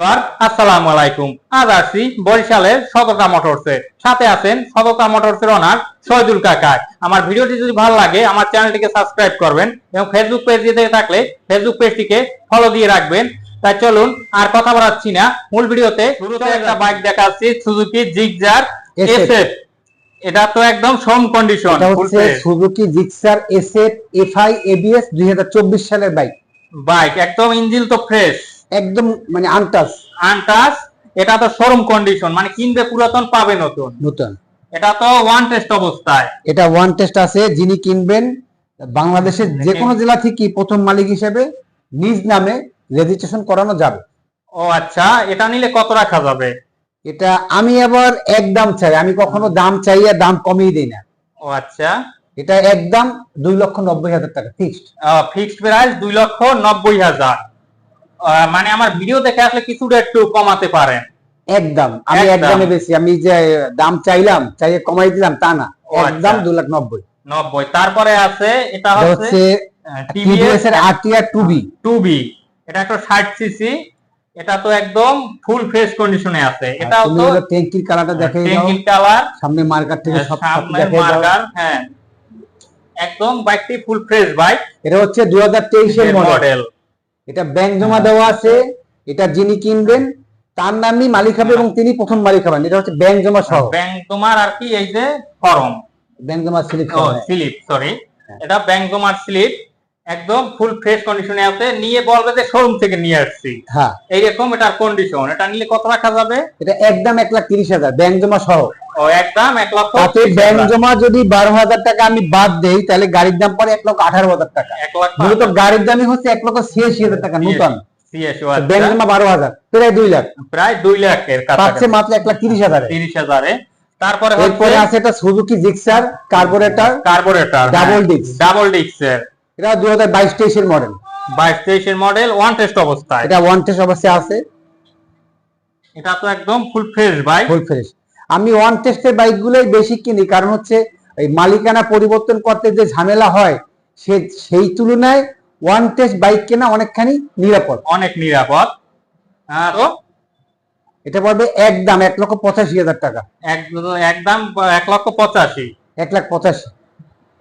আসসালামু আলাইকুম। আজ আসছি বরিশালের মোটরসে। সাথে আছেন মোটরসের কাকা। আমার ভিডিওটি যদি ভালো লাগে আমার চ্যানেলটিকে সাবস্ক্রাইব করবেন এবং ফেসবুক পেজ দিয়ে থাকলে ফেসবুক পেজটিকে ফলো দিয়ে রাখবেন। তাই চলুন আর কথা বাড়াচ্ছি না। মূল ভিডিওতে শুরুতে একটা বাইক দেখাচ্ছি সুজুকি জিগজার এসএফ এটা তো একদম সোম condition Suzuki Gixxer SF FI ABS দুই সালের বাইক বাইক একদম ইঞ্জিন তো ফ্রেশ একদম মানে আনটাস। আনটাস এটা তো শোরুম কন্ডিশন মানে কিনবে পুরাতন পাবে নতুন। নতুন। এটা তো ওয়ান টেস্ট অবস্থায়। এটা ওয়ান টেস্ট আছে যিনি কিনবেন বাংলাদেশের যে কোনো জেলা থেকে প্রথম মালিক হিসেবে নিজ নামে রেজিস্ট্রেশন করানো যাবে। ও আচ্ছা এটা নিলে কত রাখা যাবে? এটা আমি আবার এক দাম চাই আমি কখনো দাম চাইয়া দাম কমিয়ে দিই না। ও আচ্ছা। এটা একদম দুই লক্ষ নব্বই হাজার টাকা ফিক্সড ফিক্সড প্রাইস দুই লক্ষ নব্বই হাজার। মানে আমার ভিডিও দেখে আসলে কিছুটা একটু কমাতে পারেন। একদম আমি একদম। একদমে বেশি আমি যে দাম চাইলাম চাইয়ে কমাই দিলাম তা না। আচ্ছা। একদম দুই লাখ নব্বই। নব্বই। তারপরে আছে এটা এটা হচ্ছে টিভিএস এর RTR two V two V এটা একটা ষাট সিসি এটা তো একদম ফুল ফ্রেশ কন্ডিশনে আছে। তুমি তো ট্যাঙ্কির কালারটা দেখে টেঙ্কিল কালার সামনে মার্কার থেকে সব সব সামনে মার্কার হ্যাঁ। একদম বাইকটি ফুল ফ্রেশ বাইক এটা হচ্ছে দুই হাজার তেইশের মডেল মডেল এটা ব্যাংক জমা দেওয়া আছে এটা যিনি কিনবেন তার নামই মালিক হবে এবং তিনি প্রথম মালিক হবেন। এটা হচ্ছে ব্যাংক জমা সহ। ব্যাংক তোমার আর কি এই যে ফর্ম। ব্যাংক জমা স্লিপ স্লিপ সরি হ্যাঁ। এটা ব্যাংক জমার স্লিপ। একদম ফুল ফ্রেশ কন্ডিশনে আছে। নিয়ে বলবে যে শোরুম থেকে নিয়ে আসছি। হ্যাঁ। এইরকম এটার কন্ডিশন এটা নিলে কত রাখা যাবে? এটা একদম এক লাখ তিরিশ হাজার ব্যাংক জমা সহ। ও একদম এক লক্ষ তাতে ব্যাংক জমা যদি বারো হাজার টাকা আমি বাদ দেই তাহলে গাড়ির দাম পড়ে এক লক্ষ আঠারো হাজার টাকা। এক লক্ষ মূলত গাড়ির দামই হচ্ছে এক লক্ষ ছিয়াশি হাজার টাকা নতুন। ব্যাংক। জমা বারো হাজার প্রায় দুই লাখ। প্রায় দুই লাখের পাচ্ছে কাছাকাছি। মাত্র এক লাখ তিরিশ হাজারে। তিরিশ হাজারে। তারপরে এরপরে আছে এটা Suzuki Gixxer carburettor carburettor Double disc। Double ডিক্সের এটা দুই হাজার বাইশ তেইশের মডেল বাইশ তেইশের মডেল ওয়ান টেস্ট অবস্থায়। এটা ওয়ান টেস্ট অবস্থায় আছে। এটা তো একদম full fresh bike full fresh আমি ওয়ান টেস্টের বাইক গুলোই বেশি কিনি কারণ হচ্ছে এই মালিকানা পরিবর্তন করতে যে ঝামেলা হয় সে সেই তুলনায় ওয়ান টেস্ট বাইক কেনা অনেকখানি নিরাপদ। অনেক নিরাপদ। আর তো? এটা পড়বে একদম এক লক্ষ পঁচাশি হাজার টাকা। এক- একদম এক লক্ষ পঁচাশি। এক লাখ পঁচাশি।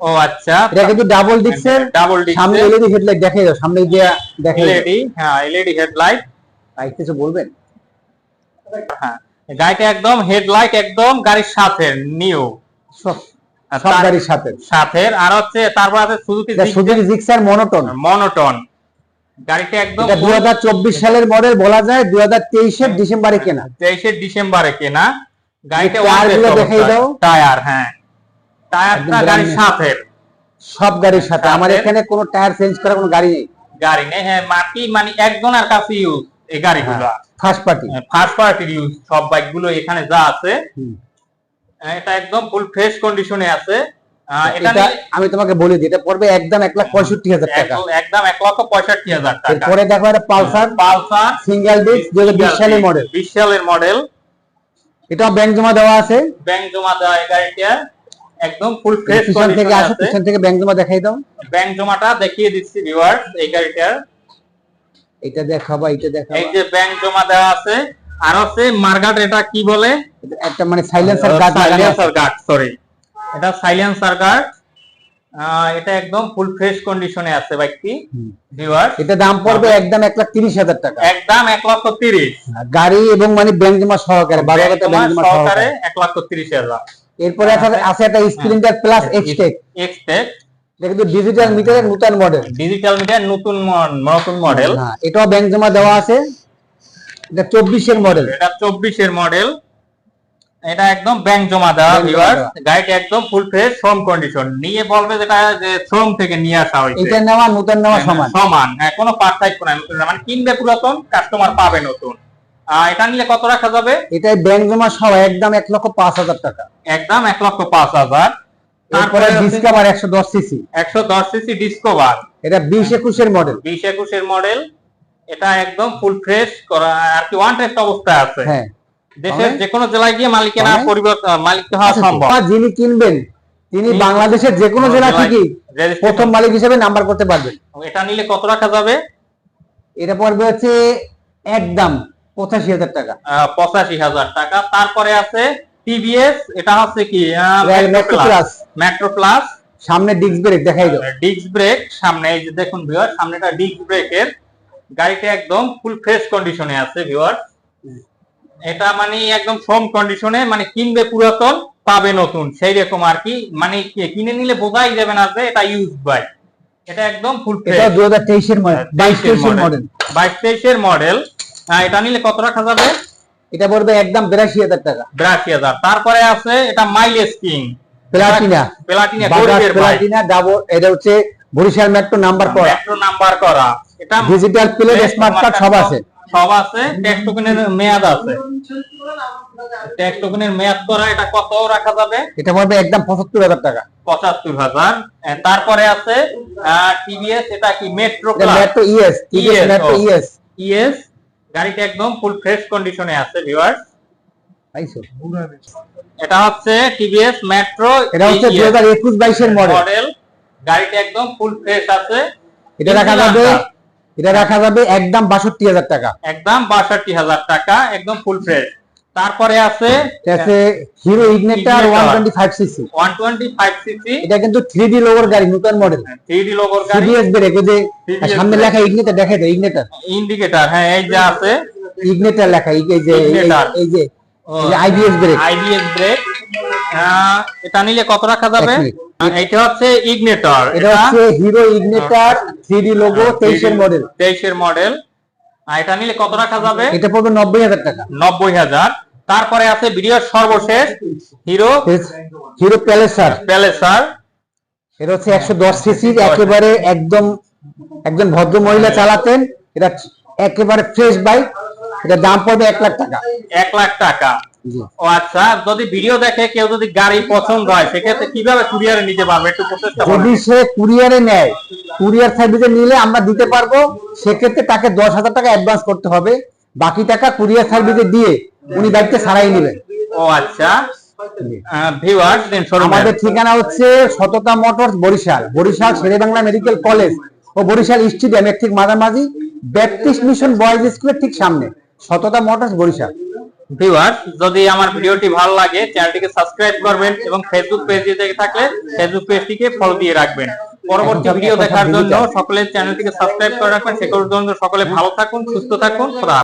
ও আচ্ছা। এটা কিন্তু ডাবল ডিক্সের ডাবল সামনে এলইডি হেডলাইট দেখাই দাও সামনে দিয়ে দেখাই এলইডি হ্যাঁ এলইডি হেডলাইট ভাই কিছু বলবেন? হ্যাঁ গাড়িটা একদম হেডলাইট একদম গাড়ির সাথে নিউ সব গাড়ির সাথে। সাথে আর হচ্ছে তারপর আছে Suzuki Suzuki Gixxer monotone monotone গাড়িটা একদম এটা দুই হাজার চব্বিশ সালের মডেল বলা যায় দুই হাজার তেইশের ডিসেম্বরে কেনা। তেইশে ডিসেম্বরে কেনা। গাড়িটা টায়ারগুলো দেখাই দাও। টায়ার হ্যাঁ। টায়ারটা গাড়ির সাথে। সব গাড়ির সাথে। আমার এখানে কোনো টায়ার চেঞ্জ করা কোনো গাড়ি নেই। গাড়ি নেই হ্যাঁ মাটি মানে একজনের কাছে ইউজ এই গাড়িগুলো। ফার্স্ট পার্টি ফার্স্ট পার্টির ইউজ সব বাইকগুলো এখানে যা আছে। এটা একদম ফুল ফ্রেশ কন্ডিশনে আছে। এটা আমি তোমাকে বলে দিই এটা পড়বে একদম এক লাখ পঁয়ষট্টি হাজার টাকা। একদম- একদম এক লক্ষ পঁয়ষট্টি হাজার টাকা। এরপরে দেখো এটা পালসার। পালসার। সিঙ্গেল ডিস্ক দুই হাজার বিশ সালের মডেল বিশ সালের মডেল এটা ব্যাংক জমা দেওয়া আছে। ব্যাংক জমা দেওয়া এই গাড়িটা। একদম ফুল ফ্রেশ পিছন থেকে আসো পিছন থেকে ব্যাংক জমা দেখাই দাও। ব্যাংক জমাটা দেখিয়ে দিচ্ছি ভিউয়ার এই গাড়িটার। এটা দেখাবা এটা দেখাবা। এই যে ব্যাংক জমা দেওয়া আছে আর হচ্ছে মার্গাট এটা কি বলে? একটা মানে silencer guard silencer guard sorry এটা সাইলেন্সার গার্ড এটা একদম ফুল ফ্রেশ কন্ডিশনে আছে বাইকটি ভিউয়ার এটা দাম পড়বে একদম এক লাখ তিরিশ হাজার টাকা। একদম এক লক্ষ তিরিশ। গাড়ি এবং মানে ব্যাংক জমা সহকারে বারো হাজার টাকা ব্যাংক জমা সহকারে। সহকারে এক লক্ষ তিরিশ হাজার। এরপরে আছে- আছে একটা স্প্লেন্ডার প্লাস এক্সটেক এক্সটেক এটা কিন্তু ডিজিটাল মিটারের নতুন মডেল ডিজিটাল মিটার নতুন নতুন মডেল হ্যাঁ এটাও ব্যাংক জমা দেওয়া আছে। এটা চব্বিশের মডেল এটা চব্বিশের মডেল এটা একদম ব্যাংক জমা দেওয়া ভিউয়ার দেওয়া। একদম ফুল ফ্রেশ শ্রম কন্ডিশন নিয়ে বলবে যেটা যে শ্রম থেকে নিয়ে আসা হয়েছে। এটা নেওয়া নতুন নেওয়া হ্যাঁ, সমান। সমান। হ্যাঁ কোনো পার্থক্য নাই নতুন। মানে কিনবে পুরাতন কাস্টমার পাবে নতুন। এটা নিলে কত রাখা যাবে? এটাই ব্যাংক জমা সহ একদম এক লক্ষ পাঁচ হাজার টাকা। একদম এক লক্ষ পাঁচ হাজার। তারপরে ডিসকাভার একশো দশ সিসি একশো দশ সিসি ডিসকোভার এটা বিশ একুশের মডেল বিশ একুশের মডেল এটা একদম ফুল ফ্রেশ করা আর কি ওয়ান টেস্ট অবস্থায় আছে। হ্যাঁ। দেশের অনেক- যে কোনো জেলায় গিয়ে মালিকানা পরিবর্তন মালিক হওয়া আচ্ছা, সম্ভব। যিনি কিনবেন তিনি বাংলাদেশের যে কোনো জেলা থেকে প্রথম মালিক হিসেবে নাম্বার করতে পারবেন। এটা নিলে কত রাখা যাবে? এটা পড়বে হচ্ছে একদম পঁচাশি হাজার টাকা। পঁচাশি হাজার টাকা। তারপরে আছে টিভিএস এটা হচ্ছে কি মেট্রো প্লাস সামনে ডিস্ক ব্রেক দেখাই দাও। ডিস্ক ব্রেক সামনে এই যে দেখুন ভিউয়ার সামনেটা ডিস্ক ব্রেকের গাড়িটা একদম ফুল ফ্রেশ কন্ডিশনে আছে ভিউয়ার এটা মানে একদম ফর্ম কন্ডিশনে মানে কিনবে পুরাতন পাবে নতুন। সেই রকম আর কি। মানে কিনে নিলে বোঝাই যাবে না যে এটা ইউজ বাইক এটা একদম ফুল ফ্রেশ দু হাজার তেইশের মডেল বাইশ তেইশের মডেল। বাইশ তেইশের মডেল। এটা নিলে কত রাখা যাবে? এটা পড়বে একদম বিরাশি হাজার টাকা। বিরাশি হাজার। তারপরে আছে এটা mileage king Platina. Platina Platina double এটা হচ্ছে বরিশাল মেট্রো নাম্বার করা। মেট্রো নাম্বার করা। এটা ডিজিটাল প্লেট স্মার্ট কার্ড সব আছে। সব আছে। ট্যাক্স টোকেনের মেয়াদ আছে। ট্যাক্স টোকেনের মেয়াদ করা এটা কত রাখা যাবে? এটা পড়বে একদম পঁচাত্তর হাজার টাকা। পঁচাত্তর হাজার। তারপরে আছে টিভিএস এটা কি Metro Metro ES TVS Metro ES ES গাড়িটা একদম ফুল ফ্রেশ কন্ডিশনে আছে ভিউয়ার্স পাইছো এটা হচ্ছে টিভিএস মেট্রো এটা হচ্ছে দুই হাজার একুশ বাইশের মডেল মডেল গাড়িটা একদম ফুল ফ্রেশ আছে। এটা রাখা যাবে এটা রাখা যাবে একদম বাষট্টি হাজার টাকা। একদম বাষট্টি হাজার টাকা একদম ফুল ফ্রেশ তারপরে আছে আছে Hero Igniter Igniter। One twenty five CC one twenty five CC এটা কিন্তু থ্রি ডি লোগোর গাড়ি নতুন মডেল থ্রি ডি লোগোর গাড়ি। সিবিএস ব্রেক ওই যে সামনে। লেখা ইগনেটার দেখাই দাও ইগনেটার ইন্ডিকেটর হ্যাঁ এই যে আছে। ইগনেটার লেখা এই যে- এই যে এই-। এই আইবিএস ব্রেক আইডিএস ব্রেক এটা নিলে কত রাখা যাবে? এটা হচ্ছে ইগনেটর এটা হচ্ছে Hero Igniter three D logo তেইশের মডেল 23 এর মডেল এটা নিলে কত রাখা যাবে? এটা পড়বে নব্বই হাজার টাকা। নব্বই হাজার। তারপরে আছে ভিডিওর সর্বশেষ হিরো হিরো প্যালেসার প্যালেসার এটা হচ্ছে একশো দশ সিসির একেবারে একদম একজন ভদ্র মহিলা চালাতেন। এটা একেবারে ফ্রেশ বাইক এটা দাম পড়বে এক লাখ টাকা। এক লাখ টাকা। ও আচ্ছা যদি ভিডিও দেখে কেউ যদি গাড়ি পছন্দ হয় সেক্ষেত্রে কীভাবে কুরিয়ারে নিতে পারবে? একটু যদি সে কুরিয়ারে নেয় কুরিয়ার সার্ভিসে নিলে আমরা দিতে পারব সেক্ষেত্রে তাকে দশ হাজার টাকা অ্যাডভান্স করতে হবে। বাকি টাকা কুরিয়ার সার্ভিসে দিয়ে উনি বাইকটা সারাই নেবেন। ও আচ্ছা। আমাদের ঠিকানা হচ্ছে Sotota motors Barishal Barishal Sher-e-Bangla medical college ও বরিশাল স্টেডিয়াম এর ঠিক মাঝামাঝি ব্যাপটিস্ট মিশন বয়েজ স্কুলের ঠিক সামনে সততা মোটরস বরিশাল। ভিউয়ার্স যদি আমার ভিডিওটি ভালো লাগে চ্যানেলটিকে সাবস্ক্রাইব করবেন এবং ফেসবুক পেজ থেকে থাকলে ফেসবুক পেজটিকে ফলো দিয়ে রাখবেন পরবর্তী ভিডিও দেখার জন্য সকলের সকলে চ্যানেলটিকে সাবস্ক্রাইব করে রাখবেন সে জন্য সকলে ভালো থাকুন সুস্থ থাকুন।